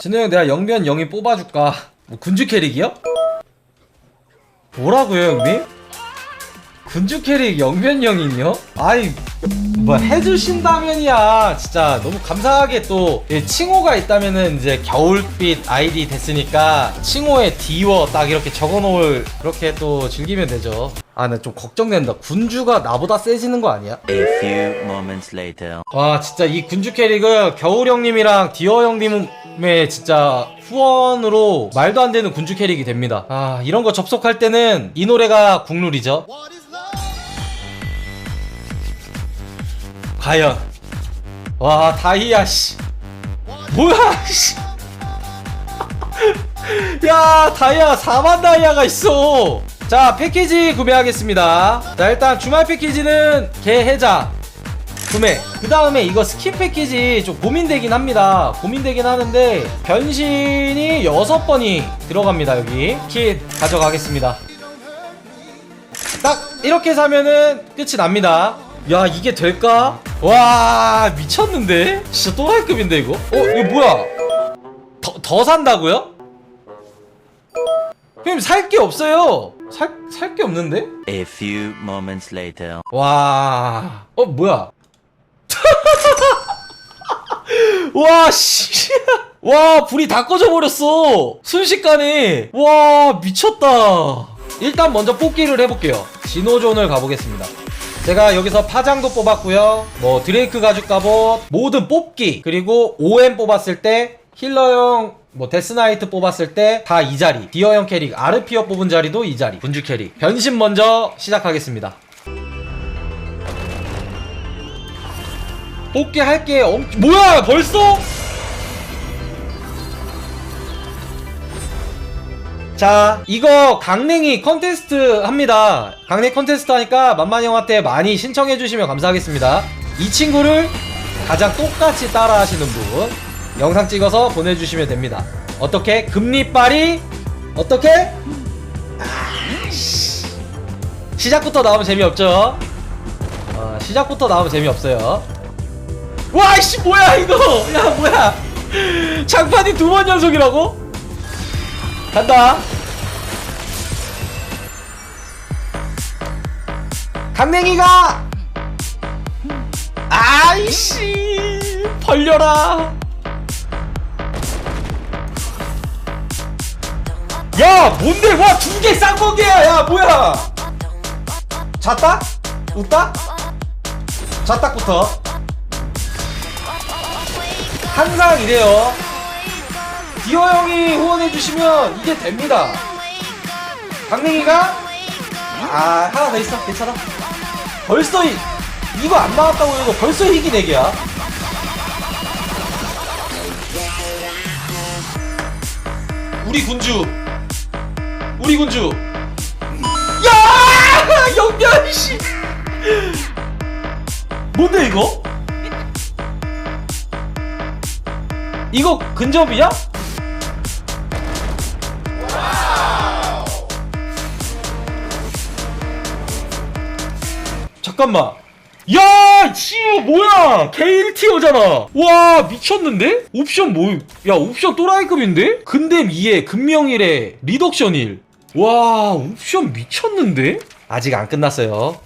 진우 형 내가 영변 영이 뽑아줄까 뭐 군주 캐릭이요? 뭐라고요 형님? 군주 캐릭 영변 영이요? 아이 뭐 해주신다면이야. 진짜 너무 감사하게 또 예, 칭호가 있다면은 이제 겨울빛 아이디 됐으니까 칭호에 디워 딱 이렇게 적어놓을 그렇게 또 즐기면 되죠. 아 나 좀 걱정된다. 군주가 나보다 세지는 거 아니야? A few moments later. 와 진짜 이 군주 캐릭은 겨울 형님이랑 디어 형님의 진짜 후원으로 말도 안 되는 군주 캐릭이 됩니다. 아 이런 거 접속할 때는 이 노래가 국룰이죠 과연? 와 다이아 씨. 뭐야 씨. 야 다이아 4만 다이아가 있어. 자 패키지 구매하겠습니다. 자 일단 주말 패키지는 개해자 구매. 그 다음에 이거 스킨 패키지 좀 고민되긴 합니다. 고민되긴 하는데 변신이 6번이 들어갑니다 여기. 킷 가져가겠습니다. 딱 이렇게 사면은 끝이 납니다. 야 이게 될까? 와 미쳤는데? 진짜 또라이급인데 이거? 어 이거 뭐야 더, 더 산다고요? 형님 살 게 없어요 살 살 게 없는데? A few moments later. 와, 어 뭐야? 와 씨, 와 불이 다 꺼져 버렸어. 순식간에 와 미쳤다. 일단 먼저 뽑기를 해볼게요. 진호존을 가보겠습니다. 제가 여기서 파장도 뽑았고요. 뭐 드레이크 가죽 갑옷 모든 뽑기 그리고 OM 뽑았을 때 힐러형 뭐 데스나이트 뽑았을 때 다 이 자리 디어형 캐릭 아르피어 뽑은 자리도 이 자리 군주 캐릭 변신 먼저 시작하겠습니다. 뽑기 할게 엄 뭐야 벌써? 자 이거 강냉이 컨테스트 합니다. 강냉 컨테스트 하니까 만만히 형한테 많이 신청해 주시면 감사하겠습니다. 이 친구를 가장 똑같이 따라 하시는 분 영상 찍어서 보내주시면 됩니다. 어떻게? 금리빨이? 어떻게? 시작부터 나오면 재미없죠? 어, 시작부터 나오면 재미없어요. 와이씨 뭐야 이거? 야 뭐야? 장판이 두 번 연속이라고? 간다. 강냉이가! 아이씨 벌려라. 야 뭔데? 와 두 개 쌍꺼개야. 야 뭐야? 잤다? 웃다? 잤다부터. 항상 이래요. 디어 형이 후원해주시면 이게 됩니다. 강냉이가 아 하나 더 있어 괜찮아. 벌써 이, 이거 안 나왔다고 해도 벌써 희귀 4개야. 우리 군주 우리 군주 야 영변 씨 뭔데 이거? 이거 근접이야? 잠깐만. 야, 씨, 뭐야? K 1티어잖아. 와, 미쳤는데? 옵션 뭐, 야, 옵션 또라이급인데? 근댐 2에 금명 1에 리덕션 1. 와, 옵션 미쳤는데? 아직 안 끝났어요.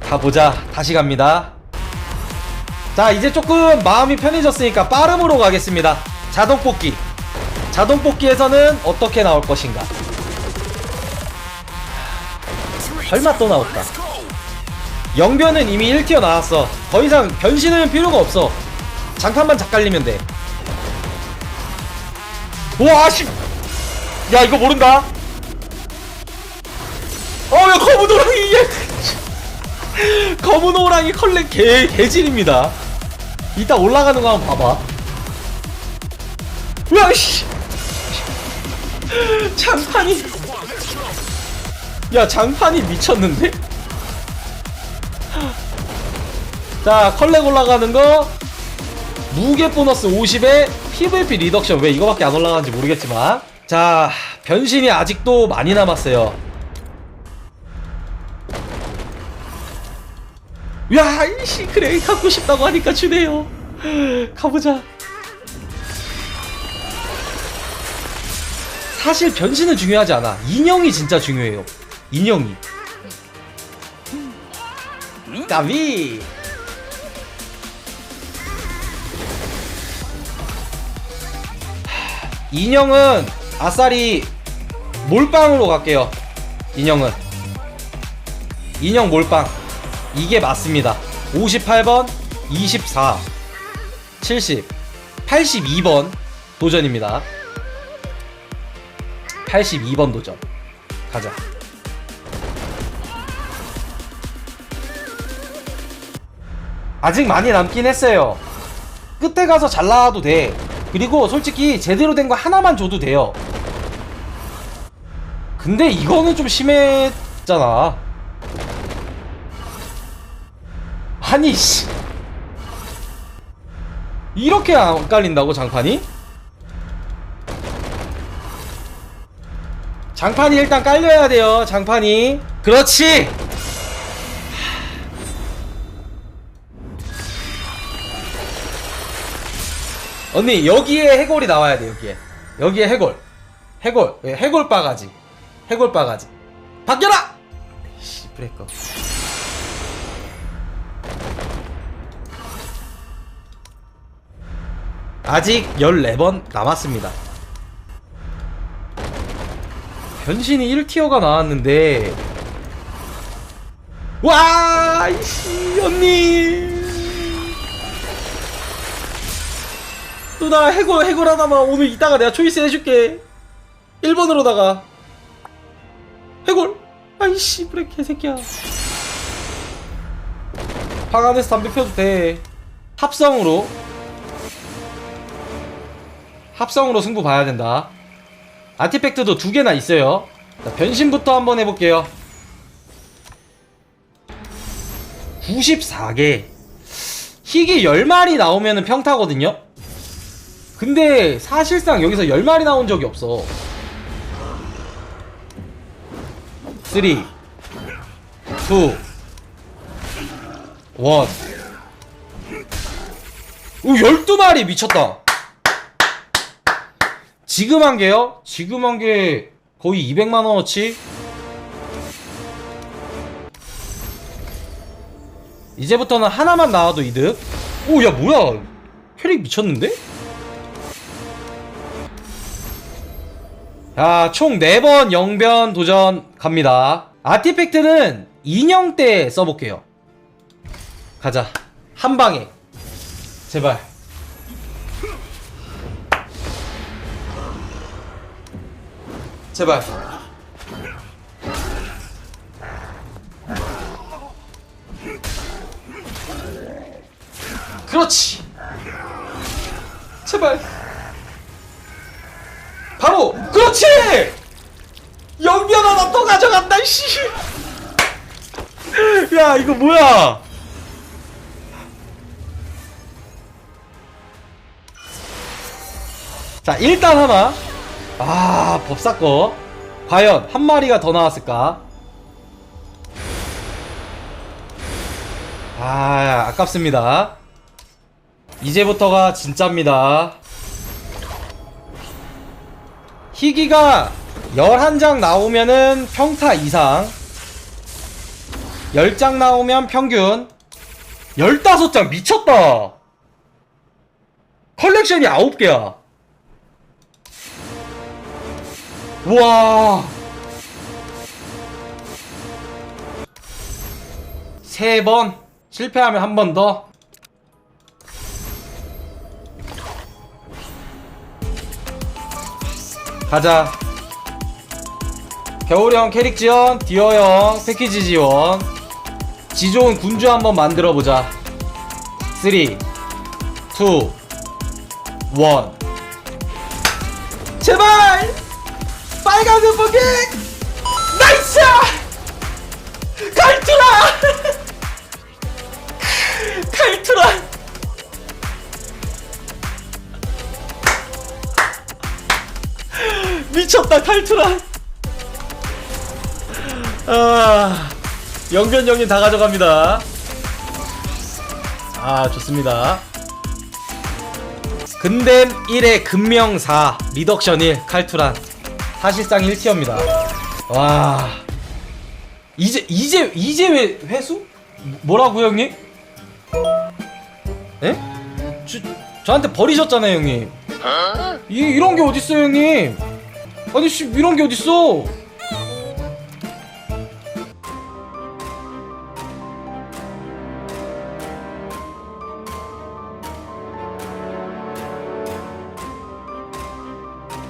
가보자. 다시 갑니다. 자 이제 조금 마음이 편해졌으니까 빠름으로 가겠습니다 자동 뽑기 자동 뽑기에서는 어떻게 나올 것인가 설마 또 나올까 영변은 이미 1티어 나왔어 더 이상 변신은 필요가 없어 장판만 작갈리면 돼 우와 씨. 야 이거 모른다 어야 검은 호랑이 얘 검은 호랑이 컬렉 개 개질입니다 이따 올라가는 거 한번 봐봐. 으아, 씨! 장판이. 야, 장판이 미쳤는데? 자, 컬렉 올라가는 거. 무게 보너스 50에 PVP 리덕션. 왜 이거밖에 안 올라가는지 모르겠지만. 자, 변신이 아직도 많이 남았어요. 야, 이씨, 그래, 갖고 싶다고 하니까 주네요. 가보자. 사실 변신은 중요하지 않아. 인형이 진짜 중요해요. 인형이. 까비! 인형은 아싸리 몰빵으로 갈게요. 인형은. 인형 몰빵. 이게 맞습니다. 58번, 24, 70, 82번 도전입니다. 82번 도전. 가자. 아직 많이 남긴 했어요. 끝에 가서 잘 나와도 돼. 그리고 솔직히 제대로 된 거 하나만 줘도 돼요. 근데 이거는 좀 심했잖아. 아니, 씨. 이렇게 안 깔린다고, 장판이? 장판이 일단 깔려야 돼요, 장판이. 그렇지! 언니, 여기에 해골이 나와야 돼, 여기에. 여기에 해골. 해골. 예, 해골 바가지. 해골 바가지. 바뀌어라! 씨, 브레이커. 아직 14번 남았습니다. 변신이 1티어가 나왔는데 와 이씨 언니 누나 해골 해골 하나만 오늘 이따가 내가 초이스 해줄게 1번으로다가 해골 아이씨 브레 개새끼야 방 안에서 담배 펴도 돼 합성으로 합성으로 승부 봐야 된다 아티팩트도 두 개나 있어요. 자, 변신부터 한번 해볼게요. 94개. 희귀 10마리 나오면은 평타거든요? 근데 사실상 여기서 10마리 나온 적이 없어. 3, 2, 1. 오, 12마리 미쳤다. 지금 한 개요? 지금 한게 거의 200만 원어치? 이제부터는 하나만 나와도 이득. 오, 야, 뭐야. 캐릭 미쳤는데? 자, 총 4번 영변 도전 갑니다. 아티팩트는 인형 때 써볼게요. 가자. 한 방에. 제발. 제발. 그렇지. 제발. 바로 그렇지. 영변 하나 또 가져간다 씨. 야 이거 뭐야? 자 일단 하나. 아 법사거 과연 한 마리가 더 나왔을까? 아 아깝습니다 이제부터가 진짜입니다 희귀가 11장 나오면은 평타 이상. 10장 나오면 평균 15장. 미쳤다. 컬렉션이 9개야. 우와. 세 번. 실패하면 한 번 더. 가자. 겨울형 캐릭 지원, 디어형 패키지 지원. 지 좋은 군주 한번 만들어 보자. 3, 2, 1. 제발! 빨간색 포켓! 나이스! 칼투라! 칼투라! 미쳤다 칼투라! 아, 영변 형님 다 가져갑니다. 아, 좋습니다. 근댐 1의 금명 4, 리덕션 1, 칼투란. 사실상 1티어입니다 와 이제 이제 이제 왜 회수? 뭐라고 형님? 에? 저, 저한테 버리셨잖아요 형님 이, 이런 게 어딨어요 형님 아니 씨 이런 게 어딨어